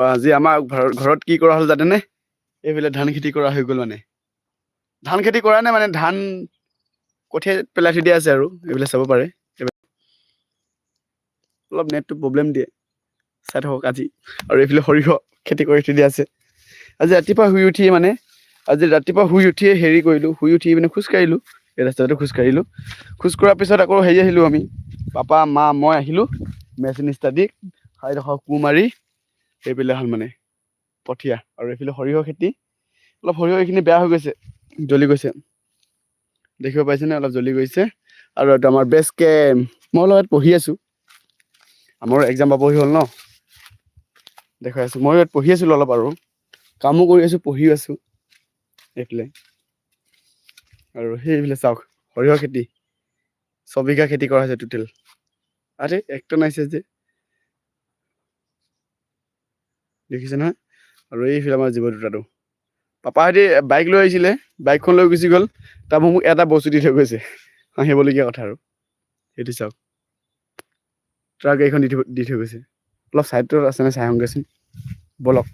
আজি আমাৰ ঘৰ- ঘৰত কি কৰা হ'ল জানেনে? এইফালে ধান খেতি কৰা হৈ গ'ল মানে। ধান খেতি কৰা নাই মানে ধান কঠিয়াই পেলাই থৈ দিয়া আছে আৰু এইবিলাক চাব পাৰে। অলপ নেটটো প্ৰব্লেম দিয়ে, চাই থাকক আজি। আৰু এইফালে সৰিয়হ খেতি কৰি থৈ দিয়া আছে। আজি ৰাতিপুৱা শুই উঠি মানে আজি ৰাতিপুৱা শুই উঠিয়ে হেৰি কৰিলোঁ, শুই উঠি মানে খোজকাঢ়িলোঁ এই ৰাস্তাতে খোজকাঢ়িলোঁ খোজ কঢ়াৰ পিছত আকৌ হেৰি আহিলোঁ আমি, পাপা, মা, মই আহিলোঁ, মেচিন ষ্টাডি ঠাইডোখৰ কোৰ মাৰি এইবিলাক হ'ল মানে কঠীয়া। আৰু এইফালে সৰিয়হ খেতি, অলপ সৰিয়হ এইখিনি বেয়া হৈ গৈছে, জ্বলি গৈছে। দেখিব পাইছেনে? অলপ জ্বলি গৈছে। আৰু এইটো আমাৰ কেম্প মই অলপ পঢ়ি আছোঁ। আমাৰো এক্সাম পাবহি হ'ল ন? দেখাই আছোঁ। মই ইয়াত পঢ়ি আছিলোঁ অলপ আৰু। কামো কৰি আছোঁ, পঢ়িও আছোঁ। এইফালে। আৰু সেইফালে চাওক সৰিয়হ খেতি। ছবিঘা খেতি কৰা হৈছে টোটেল আৰে একটা নাইছে যে। দেখিছে নহয়? আৰু এইফালে আমাৰ জীৱ দুটাটো পাপাহঁতি বাইক লৈ আহিছিলে বাইকখন লৈ গুচি গ'ল। তাৰপৰা মোক এটা বস্তু দি থৈ গৈছে। হাঁহিবলগীয়া কথা আৰু। সেইটো চাওক। ট্ৰাক গাড়ীখন দি থৈ দি থৈ গৈছে। অলপ ছাইডত আছেনে চাই আহোঁগৈচোন। ব'লক।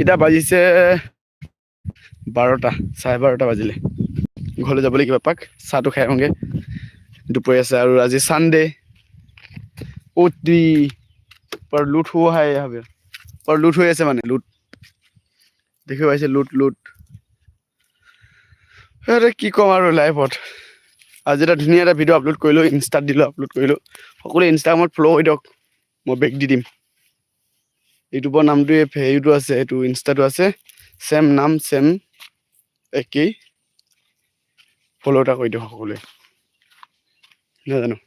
এতিয়া বাজিছে বাৰটা, চাৰে বাৰটা বাজিলে। ঘৰলৈ যাব লাগিব এপাক, চাহটো খাই আহোঁগৈ। দুপৰীয়া আছে আৰু আজি ছানডে অতি पर लूट हुआ है यहाँ पे पर लूट হৈ আছে মানে লুট দেখিব পাইছে লুট লুট আৰে কি ক'ম আৰু লাইফত আজি এটা ধুনীয়া এটা ভিডিঅ' আপলোড কৰিলোঁ ইনষ্টাত দিলোঁ আপলোড কৰিলোঁ সকলোৱে ইনষ্টাগ্ৰামত ফ'ল' হৈ দিয়ক মই বেক দি দিম ইউটিউবৰ নামটো এই হেৰিটো আছে এইটো ইনষ্টাটো আছে ছেম নাম ছেম একেই ফ'ল' এটা কৰি দিয়ক সকলোৱে নাজানো আহ,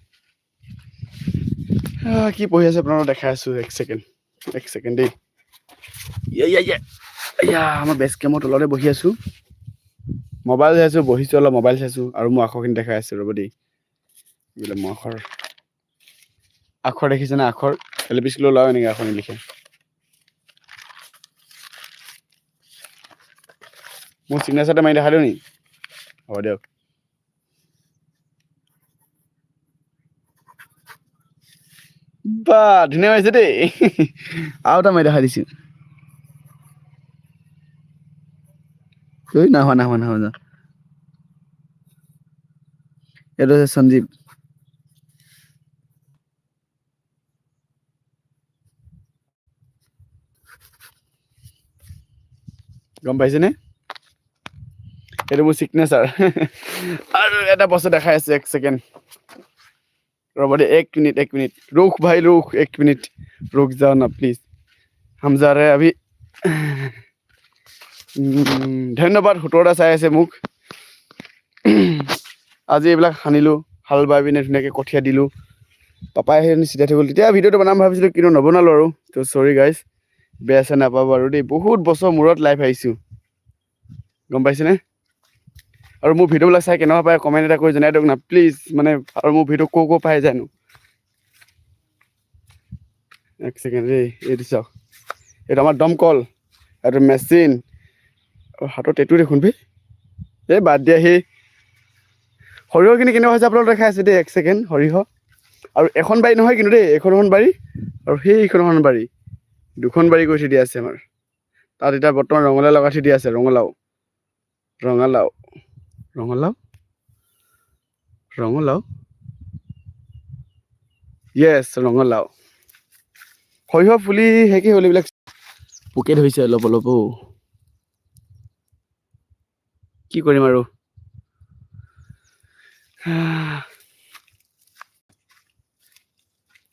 কি পঢ়ি আছে আপোনালোকক দেখাই আছোঁ, এক ছেকেণ্ড এক ছেকেণ্ড দেই। আমাৰ বেছ কেমৰ তলতে বহি আছোঁ। মোবাইল চাইছোঁ বহিছোঁ, অলপ মোবাইল চাইছোঁ, আৰু মই আখৰখিনি দেখাই আছোঁ, ৰ'ব দেই। এইবিলাক মই আখৰ। আখৰ দেখিছেনে আখৰ? এল পি স্কুলৰ ল'ৰাও এনেকৈ আখৰ নিলিখে মোৰ চিগনেচাৰটো মাৰি দেখাই দিওঁ নি? হ'ব দিয়ক। বা ধুনীয়া হৈছে দেই। আৰু এটা মই দেখা দিছোঁ। ঐ নাই হোৱা নাই হোৱা নাই হোৱা এইটো হৈছে সঞ্জীৱ। গম পাইছেনে? এইটো মোৰ চিগনেচাৰ আৰু এটা বস্তু দেখাই আছোঁ, এক ছেকেণ্ড रबो दे एक मिनट एक मिनट रुक भाई रुक एक मिनट रुक जाओ ना प्लीज हम जा रहे हैं अभी উম, ধন্যবাদ সোতৰটা চাই আছে মোক আজি এইবিলাক সানিলোঁ হাল বাই পিনে ধুনীয়াকৈ কঠীয়া দিলোঁ পাপাই সেই চিধাই থৈ গ'ল তেতিয়া ভিডিঅ'টো বনাম ভাবিছিলোঁ কিন্তু নবনালোঁ আৰু তো চৰি গাইজ বেয়া চেয়া নাপাব আৰু দেই বহুত বছৰ মূৰত লাইভ আহিছোঁ গম পাইছেনে আৰু মোৰ ভিডিঅ'বিলাক চাই কেনেকুৱা পায় কমেণ্ট এটা কৰি জনাই দিয়ক না প্লিজ মানে আৰু মোৰ ভিডিঅ' ক'ৰ ক'ৰ পাই জানো? এক ছেকেণ্ড দেই এইটো চাওক। এইটো আমাৰ দমকল এইটো মেচিন। হাতত টেটু দেখোন বে। এই বাদ দিয়া সেই সৰিয়হখিনি কেনেকুৱা হৈছে আপোনালোকে দেখাই আছে দেই এক ছেকেণ্ড সৰিয়হ। আৰু এখন বাৰী নহয় কিন্তু দেই এখন বাৰী। আৰু সেইখন এখন বাৰী দুখন বাৰী কৰি থৈ দিয়া আছে আমাৰ। তাত এতিয়া বৰ্তমান ৰঙালাও লগাই থৈ দিয়া আছে ৰঙালাও। ৰঙালাও। ৰঙালাও ৰঙালাও য়েছ ৰঙালাও সৰিয়হ ফুলি শেষেই হ'ল এইবিলাক। পোকে ধৰিছে অলপ অলপ অ' কি কৰিম আৰু?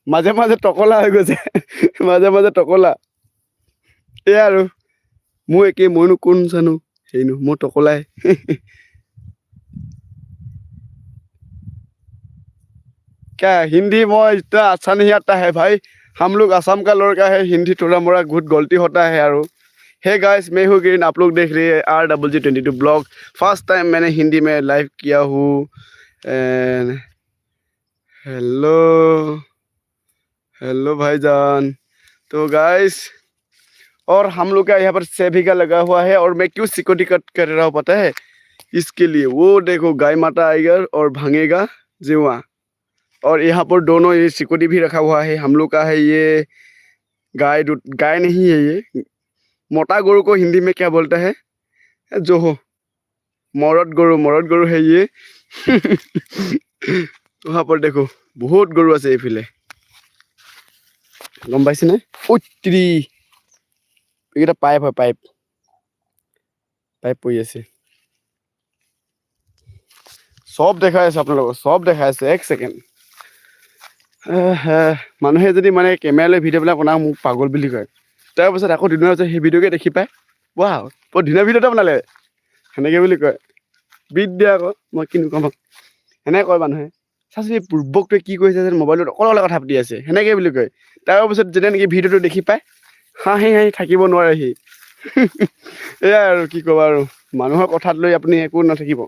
মাজে মাজে টকলা হৈ গৈছে। মাজে মাজে টকলা। এয়া আৰু। মোৰ একেই মইনো কোন জানো? সেইনো মোৰ টকলাই। क्या हिंदी में इतना अच्छा नहीं आता है भाई? हम लोग असम का लड़का है, हिंदी थोड़ा मोड़ा बहुत गलती होता है यारो। हे गाइस मैं हूँ गिरिन, आप लोग देख रहे हैं R double G twenty two blog first time मैंने हिंदी में लाइव किया हूँ। एंड हेलो हेलो भाईजान। तो गाइस और हम लोग का यहाँ पर सेभी का लगा हुआ है, और मैं क्यों सिक्योरिटी कट कर रहा हूँ पता है? इसके लिए वो देखो, गाय माता आएगा और भांगेगा, जीवा। और यहाँ पर दोनों ये सिक्योरिटी भी रखा हुआ है हम लोग का है ये गाय दू- गाय नहीं है ये मोटा गरु को हिंदी में क्या बोलता है जो हो मरद गरु मरद गरु है ये वहाँ पर देखो বহুত গৰু আছে এইফালে গম পাইছেনে উত্ৰি এইকেইটা পাইপ হয় পাইপ পাইপ পৰি আছে চব দেখাই আছে আপোনালোকক চব দেখাই আছে এক ছেকেণ্ড মানুহে যদি মানে কেমেৰালৈ ভিডিঅ'বিলাক বনাওঁ মোক পাগল বুলি কয়। তাৰপাছত আকৌ দুদিনৰ পিছত সেই ভিডিঅ'কে দেখি পায়। ৱাহ বৰ ধুনীয়া ভিডিঅ' এটা বনালে। সেনেকৈ বুলি কয়। বিট দিয়া আকৌ মই কিনো ক'ম। সেনেকৈ কয় মানুহে। চাচোন এই পূৰ্বকটোৱে কি কৰিছে যেন মোবাইলত অকলে অকলে কথা পাতি আছে। সেনেকৈ বুলি কয়। তাৰপিছত যেতিয়া নেকি ভিডিঅ'টো দেখি পায় হাঁহি হাঁহি থাকিব নোৱাৰে সি। এয়াই আৰু কি ক'বা আৰু। মানুহৰ কথাত লৈ আপুনি একো নাথাকিব।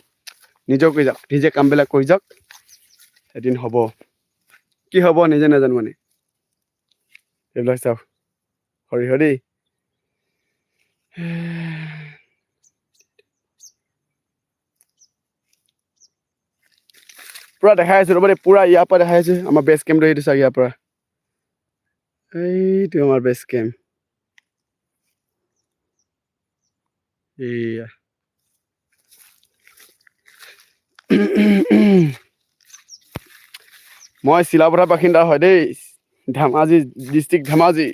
নিজক কৰি যাওক নিজে কামবিলাক কৰি যাওক। এদিন হ'ব। কি হ'ব নিজে নাজানো মানে এইবিলাক চাওক সৰিয়হ দেই পূৰা দেখাই আছো ৰ'ব দেই পূৰা ইয়াৰ পৰা দেখাই আছো আমাৰ বেছ কেম্পটো সেইটো চাওক ইয়াৰ পৰা এইটো আমাৰ বেছ কেম্প এইয়া মই চিলাপথাৰ বাসিন্দা হয় দেই। ধেমাজি ডিষ্ট্ৰিক্ট ধেমাজি।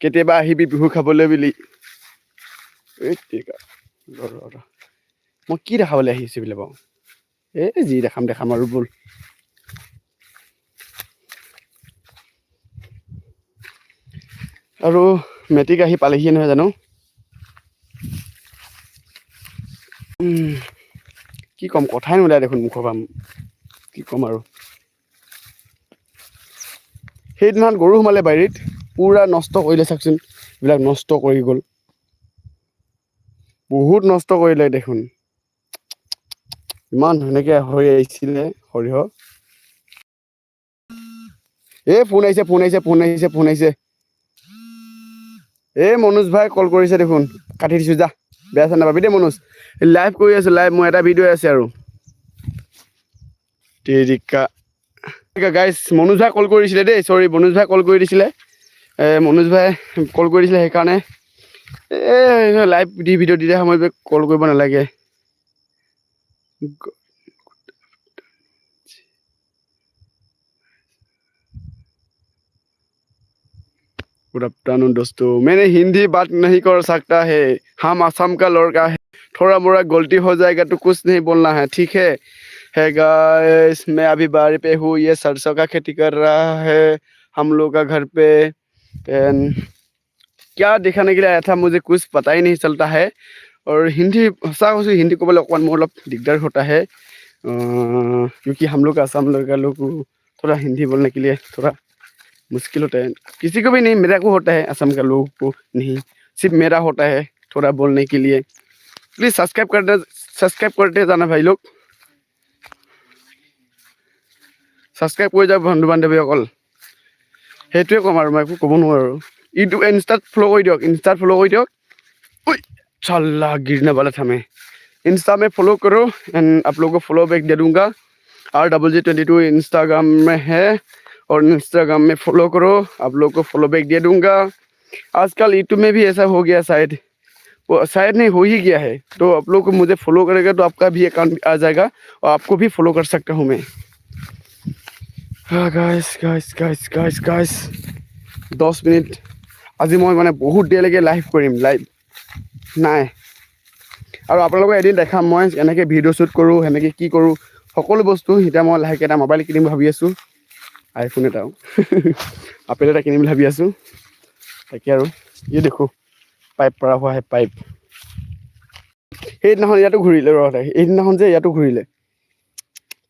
কেতিয়াবা আহিবি বিহু খাবলৈ বুলি। মই কি দেখাবলৈ আহিছোঁ বোলে বাৰু? এই যি দেখাম দেখাম আৰু ব'ল। আৰু মেট্ৰিক আহি পালেহি নহয় জানো? কি ক'ম? কথাই নোলায় দেখোন মুখৰ পৰা কি ক'ম আৰু? সেইদিনাখন গৰু সোমালে বাৰীত পূৰা নষ্ট কৰিলে চাওকচোন এইবিলাক নষ্ট কৰি গ'ল। বহুত নষ্ট কৰিলে দেখোন। ইমান ধুনীয়াকৈ হৈ আহিছিলে সৰিয়হ। এই ফোন আহিছে ফোন আহিছে ফোন আহিছে ফোন আহিছে। এই মনোজ ভাই কল কৰিছে দেখোন কাটি দিছোঁ যা। বেয়া চেয়া নাপাবি দেই মনোজ। লাইভ কৰি আছোঁ লাইভ মোৰ এটা ভিডিঅ' আছে আৰু। তেৰিকা। গাইজ মনোজ ভাই কল কৰিছিলে দেই চৰি মনোজ ভাই কল কৰি দিছিলে এ, মনোজ ভাই কল কৰি দিছিলে সেইকাৰণে এই লাইভ দি ভিডিঅ' দি দিয়া সময়ত কল কৰিব নালাগে गुड आफ्टरनून दोस्तों मैंने हिंदी बात नहीं कर सकता है हम असम का लड़का है थोड़ा मोड़ा गलती हो जाएगा तो कुछ नहीं बोलना है ठीक है है गाइस मैं अभी बाड़ी पे हूँ ये सरसों का खेती कर रहा है हम लोग का घर पे। एन, क्या दिखाने के लिए आया था मुझे कुछ पता ही नहीं चलता है। और हिंदी भाषा उसे हिंदी को बोले अकमान मतलब दिकदार होता है। अं, क्योंकि हम लोग असम लोग का लोग थोड़ा हिंदी बोलने के लिए थोड़ा मुश्किल होता है। किसी को भी नहीं मेरा को होता है असम का लोग को नहीं। सिर्फ़ मेरा होता है थोड़ा बोलने के लिए। प्लीज़ सब्सक्राइब कर दे सब्सक्राइब करते जाना भाई लोग। ছাবস্ক্ৰাইব কৰি যাওক বন্ধু বান্ধৱীসকল সেইটোৱে ক'ম আৰু মই একো ক'ব নোৱাৰোঁ আৰু ইউটিউব ইনষ্টাত ফ'ল' কৰি দিয়ক ইনষ্টাত ফ'ল' কৰি দিয়ক उई, साला गिरने वाला था मैं इंस्टा में फॉलो करो एंड आप लोगों को फॉलो बैक दे दूंगा R double G twenty two Instagram में है और इंस्टाग्राम में फॉलो करो आप लोग को फॉलो बैक दे दूंगा आजकल यूट्यूब में भी ऐसा हो गया शायद वो शायद नहीं हो ही गया है तो आप लोग को मुझे फॉलो करेगा तो आपका भी अकाउंट आ जाएगा और आपको भी फॉलो कर सकता हूँ मैं আহ গাইজ গাইজ গাইজ গাইজ দহ মিনিট। আজি মই মানে বহুত দেৰিলৈকে লাইভ কৰিম লাইভ নাই। আৰু আপোনালোকক এদিন দেখাম মই এনেকৈ ভিডিঅ' শ্বুট কৰোঁ সেনেকৈ কি কৰোঁ সকলো বস্তু এতিয়া মই লাহেকৈ এটা মোবাইল কিনিম ভাবি আছোঁ। আইফোন এটাও। আপেল এটা কিনিম বুলি ভাবি আছোঁ। তাকে আৰু ই দেখোঁ পাইপ পৰা হোৱা সেই পাইপ সেইদিনাখন ইয়াতো ঘূৰিলে ৰ সেইদিনাখন যে ইয়াতো ঘূৰিলে।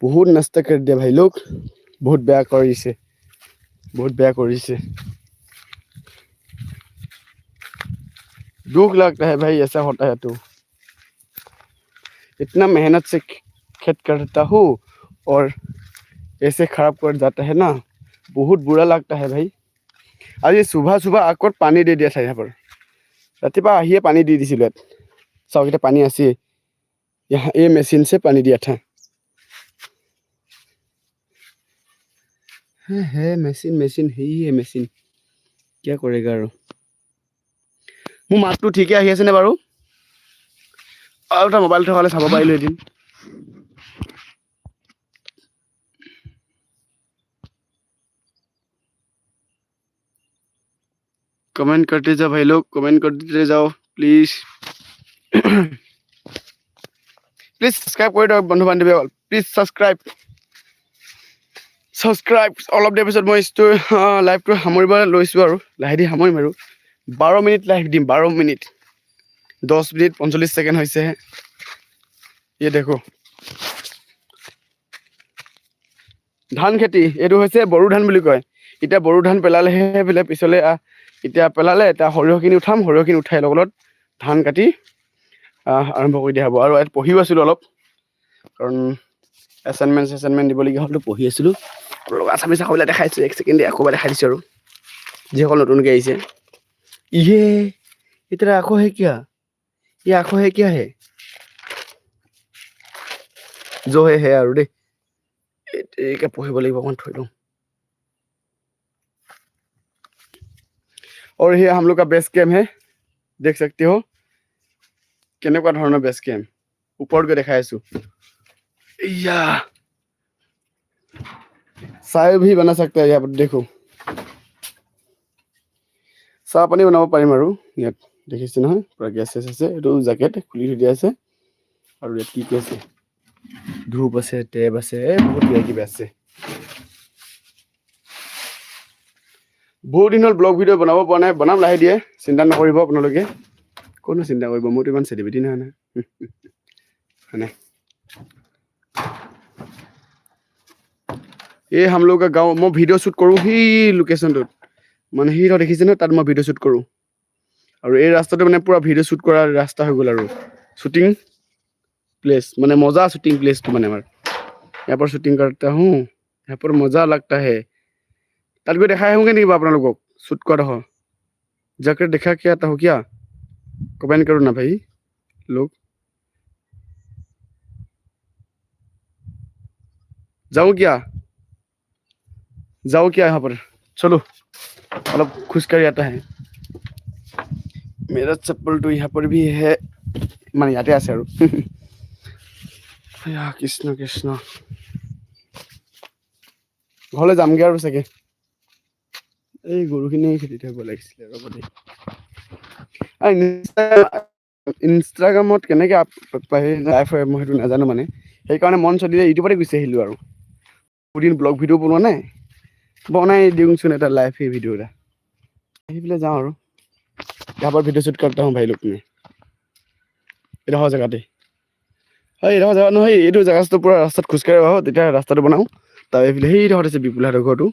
বহুত নাস্তা কৰি দিয়ে ভাই লোক বহুত বেয়া কৰিছে बहुत बेया কৰিছে दुख लगता है भाई ऐसा होता है तो इतना मेहनत से खेत करता हूँ और ऐसे खराब कर जाता है ना बहुत बुरा लगता है भाई আজি সুভা সুভা আগত পানী দি দিয়া ঠাই ইয়াৰ ৰাতিপুৱা আহিয়ে পানী দি দিছিলোঁ ইয়াত চাওক এতিয়া পানী আছে यहाँ ये मशीन से पानी है है মেচিন মেচিন সেয়ে মেচিন কিয় কৰেগা আৰু মোৰ মাতটো ঠিকে আহি আছেনে বাৰু আৰু এটা মোবাইল থকা হ'লে চাব পাৰিলোঁ এদিন कमेंट करते जाओ भाई लोग कमेंट करते जाओ প্লিজ প্লিজ ছাবস্ক্ৰাইব কৰি দিয়ক বন্ধু বান্ধৱীসকল প্লিজ ছাবস্ক্ৰাইব ছাবস্ক্ৰাইব অলপ দেৰি পিছত মই ইটো লাইভটো সামৰিব লৈছোঁ আৰু। লাহে দি সামৰিম আৰু। বাৰ মিনিট লাইভ দিম বাৰ মিনিট। দহ মিনিট পঞ্চল্লিছ ছেকেণ্ড হৈছেহে এই দেখো। ধান খেতি এইটো হৈছে বড়ো ধান বুলি কয়। এতিয়া বড়ো ধান পেলালেহে বোলে পিছলৈ এতিয়া পেলালে এতিয়া সৰিয়হখিনি উঠাম সৰিয়হখিনি উঠাই লগত লগত ধান কাটি আৰম্ভ কৰি দিয়া হ'ব। আৰু ইয়াত পঢ়িও আছিলোঁ অলপ। কাৰণ এছাইনমেণ্ট চেছাইনমেণ্ট দিবলগীয়া হ'লতো পঢ়ি আছিলোঁ। আপোনালোক আছামিজ আখৰবিলাক দেখাইছোঁ এক ছেকেণ্ডে আকৌ এবাৰ দেখাই দিছোঁ আৰু যিসকল নতুনকৈ আহিছে ইহে এতিয়া আকৌ হে কিয়া ই আকৌ হে কিয়া হে জ' হে হে আৰু দেই এই- এইকে পঢ়িব লাগিব অকণমান থৈ লওঁ और ये हम लोग का बेस कैम्प है देख सकते हो কেনেকুৱা ধৰণৰ বেছ কেম্প ওপৰত গৈ দেখাই আছো ইয়া চাহ भी बना सकते हैं यहाँ पर देखो চাহ পানী বনাব পাৰিম আৰু ইয়াত দেখিছে নহয় পূৰা গেছ চেছ আছে এইটো জেকেট খুলি থৈ দিয়া আছে আৰু ইয়াত কি কি আছে ধূপ আছে টেপ আছে এই বহুত কিবা কিবি আছে বহুত দিন হ'ল ব্লগ ভিডিঅ' বনাব পৰা নাই বনাম লাহে দিয়ে চিন্তা নকৰিব আপোনালোকে কোনো চিন্তা কৰিব মোৰতো ইমান চেলিব্ৰিটি নহয় নহয় এই हम लोग का गाँव মই ভিডিঅ' শ্বুট কৰোঁ সেই লোকেশ্যনটোত মানে সি দেখিছে ন তাত মই ভিডিঅ' শ্বুট কৰোঁ আৰু এই ৰাস্তাটো মানে পূৰা ভিডিঅ' শ্বুট কৰা ৰাস্তা হৈ গ'ল আৰু শ্বুটিং प्लेस মানে মজা শ্বুটিং প্লেচটো মানে আমাৰ ইয়াৰ পৰা শ্বুটিং करता हूँ यहाँ पर मजा लगता है তাত গৈ দেখাই আহোঁগৈ নেকি বাৰু আপোনালোকক শ্বুট কৰা हो जाकर देखा क्या था हो क्या कमेंट करो ना भाई लोग जाऊँ क्या जाओ क्या यहाँ पर चलो मतलब खुश कर जाता है मेरा चप्पल तो यहाँ पर भी है মানে ইয়াতে আছে আৰু আয়া, কৃষ্ণ কৃষ্ণ ঘৰলৈ যামগৈ আৰু চাগে এই গৰুখিনি খেতি থব লাগিছিলে ৰ'ব দেই আৰু ইনষ্টা- ইনষ্টাগ্ৰামত কেনেকৈ আপ লাইভ হয় মই সেইটো নাজানো মানে সেইকাৰণে মন চলিলে ইউটিউবতে গুচি আহিলোঁ আৰু বহুদিন ব্লগ ভিডিঅ' বনোৱা নাই বনাই দিওঁচোন এটা লাইভ সেই ভিডিঅ' এটা আহি পেলাই যাওঁ আৰু यहाँ पर वीडियो शूट करता हूँ भाई लोग में এডোখৰ জেগাতে হয় এডোখৰ জেগা নহয় এইটো জেগাটো পূৰা ৰাস্তাত খোজকাঢ়ি আহোঁ তেতিয়া ৰাস্তাটো বনাওঁ তাৰ এইফালে সেইডোখৰত আছে বিপুলহঁতৰ ঘৰটো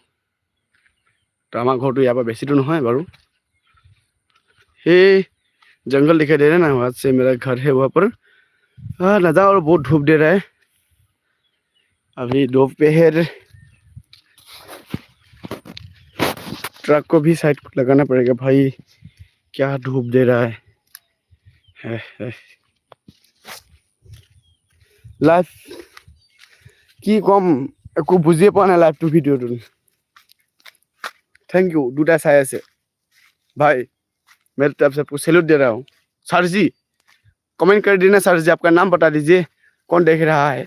তো আমাৰ ঘৰটো ইয়াৰ পৰা বেছি দূৰ নহয় বাৰু সেই जंगल दिखाई दे रहा है ना वहाँ से मेरा घर है वहाँ पर हाँ नज़ारा और बहुत धूप दे रहा है ट्रक को भी साइड लगाना पड़ेगा भाई क्या धूप दे रहा है, है, है। লাইভ কি ক'ম একো বুজিয়ে পোৱা নাই লাইভটো ভিডিঅ'টো थैंक यू দুটা চাই আছে भाई मेरे तरफ से आपको सैल्यूट दे रहा हूँ सर जी कमेंट कर दीजिए सर जी आपका नाम बता दीजिए कौन देख रहा है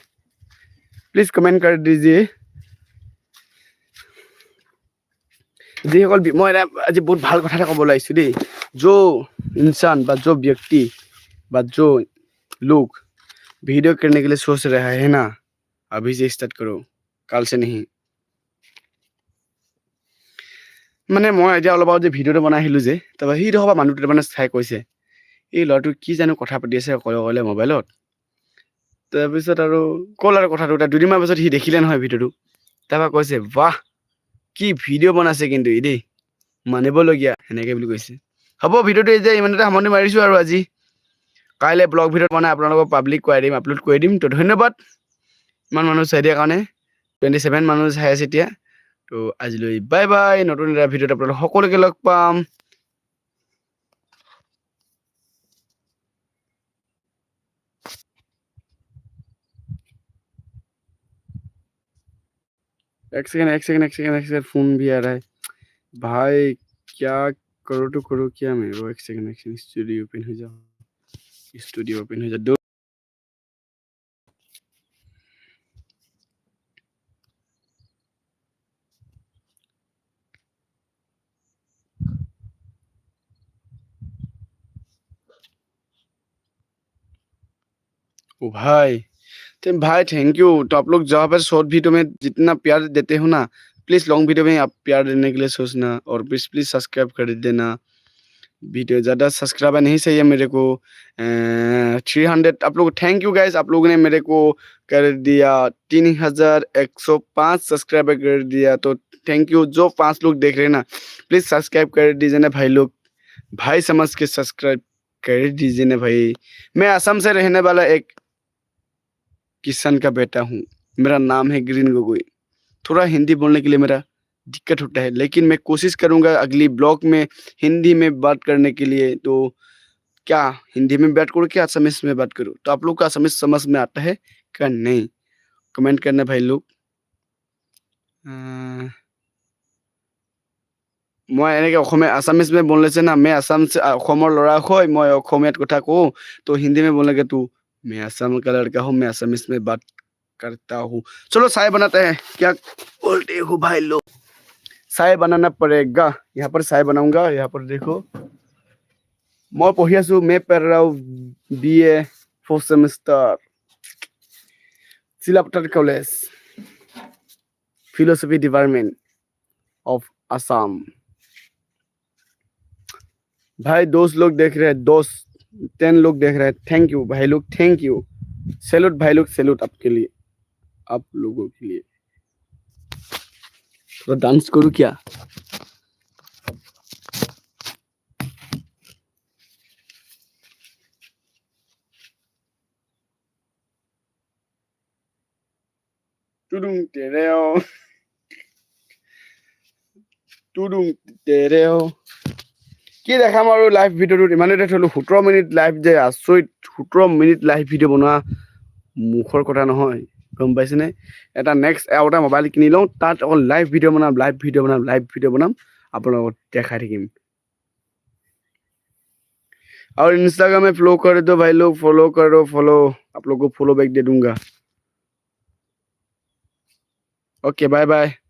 प्लीज कमेंट कर दीजिए যিসকল বি- মই এটা আজি বহুত ভাল কথা এটা ক'বলৈ আহিছোঁ দেই जो इंसान বা जो व्यक्ति বা जो लोग वीडियो करने के लिए सोच रहा है ना अभी से स्टार्ट करो কাল से नहीं মানে মই এতিয়া অলপ আগত যে ভিডিঅ'টো বনাই আহিলোঁ যে তাৰপৰা সি ধৰক মানুহটোৱে মানে চাই কৈছে এই ল'ৰাটো কি জানো কথা পাতি আছে অকলে অকলে মোবাইলত তাৰপিছত আৰু ক'ল আৰু কথাটো তাৰ দুদিনমান পাছত সি দেখিলে নহয় ভিডিঅ'টো তাৰপৰা কৈছে বাহ কি ভিডিঅ' বনাইছে কিন্তু ই দেই, মানিবলগীয়া, সেনেকৈ বুলি কৈছে। হ'ব, ভিডিঅ'টো এতিয়া ইমান ইমানতে সামৰণি মাৰিছোঁ আৰু আজি। কাইলৈ ব্লগ ভিডিঅ' বনাই আপোনালোকক পাব্লিক কৰাই দিম আপলোড কৰি দিম। তো ধন্যবাদ। ইমান মানুহ চাই দিয়াৰ কাৰণে। টুৱেণ্টি ছেভেন মানুহ চাই আছে এতিয়া। তো আজিলৈ বাই বাই নতুন এটা ভিডিঅ'ত আপোনালোক সকলোকে লগ পাম। एक सेकंड एक सेकंड एक सेकंड एक सेकंड, फ़ोन भी आ रहा है। भाई, क्या करो तो करो क्या मैं? वो एक सेकंड एक सेकंड स्टूडियो ओपन हो जाओ। स्टूडियो ओपन हो जाओ। ओ भाई। तो भाई थैंक यू तो आप लोग जहाँ पर शॉर्ट वीडियो में जितना प्यार देते हो ना प्लीज़ लॉन्ग वीडियो में आप प्यार देने के लिए सोचना और प्लीज़ प्लीज़ सब्सक्राइब कर देना। वीडियो ज़्यादा सब्सक्राइबर नहीं चाहिए मेरे को। थ्री हंड्रेड आप लोग थैंक यू गाइज़ आप लोगों ने मेरे को कर दिया तीन हज़ार एक सौ पाँच सब्सक्राइबर कर दिया। तो थैंक यू जो पाँच लोग देख रहे हैं ना प्लीज़ सब्सक्राइब कर दीजिए ना भाई लोग। भाई समझ के सब्सक्राइब कर दीजिए ना भाई। मैं असम से रहने वाला एक किसान का बेटा हूँ मेरा नाम है ग्रीन गोगोई थोड़ा हिंदी बोलने के लिए मेरा दिक्कत होता है लेकिन मैं कोशिश करूँगा अगली ब्लॉग में हिंदी में बात करने के लिए तो क्या हिंदी में बात करूँ क्या असमिस में बात करूँ तो आप लोग का असमिस समझ में आता है क्या नहीं কমেন্ট करना ভাই লোক আহ, মই এনেকে অসমীয়া আছামিজ মে বললেছে না मैं আসাম से অসমৰ ল'ৰা হয় মই অসমীয়াত কথা কওঁ तो हिंदी में बोलने के तू मैं असम का लड़का हूँ, मैं असम इसमें बात करता हूँ। चलो साय बनाते हैं। क्या बोलते हो भाई लोग? साय बनाना पड़ेगा। यहाँ पर साय बनाऊँगा। यहाँ पर देखो। मैं पढ़िया आसो मैं पढ़ रहा हूँ B A fourth semester Silapathar college philosophy department of Assam भाई दोस्त लोग देख रहे हैं, दोस्त। टेन लोग देख रहे हैं थैंक यू भाई लोग थैंक यू सैल्यूट भाई लोग सैल्यूट आपके लिए, आप लोगों के लिए। तो डांस करूँ क्या? हो। tereo तेरे हो। কি দেখাম আৰু লাইভ ভিডিঅ'টোত ইমানেই থলোঁ সোতৰ মিনিট লাইভ যে আচৰিত সোতৰ মিনিট লাইভ ভিডিঅ' বনোৱা মুখৰ কথা নহয় গম পাইছেনে এটা নেক্সট আৰু এটা মোবাইল কিনি লওঁ তাত অকল লাইভ ভিডিঅ' বনাম লাইভ ভিডিঅ' বনাম লাইভ ভিডিঅ' বনাম আপোনালোকক দেখাই থাকিম और इंस्टाग्राम में फॉलो कर दो भाई लोग फॉलो करो फॉलो आप लोग को फॉलो बैक दे दूंगा ओके बाय बाय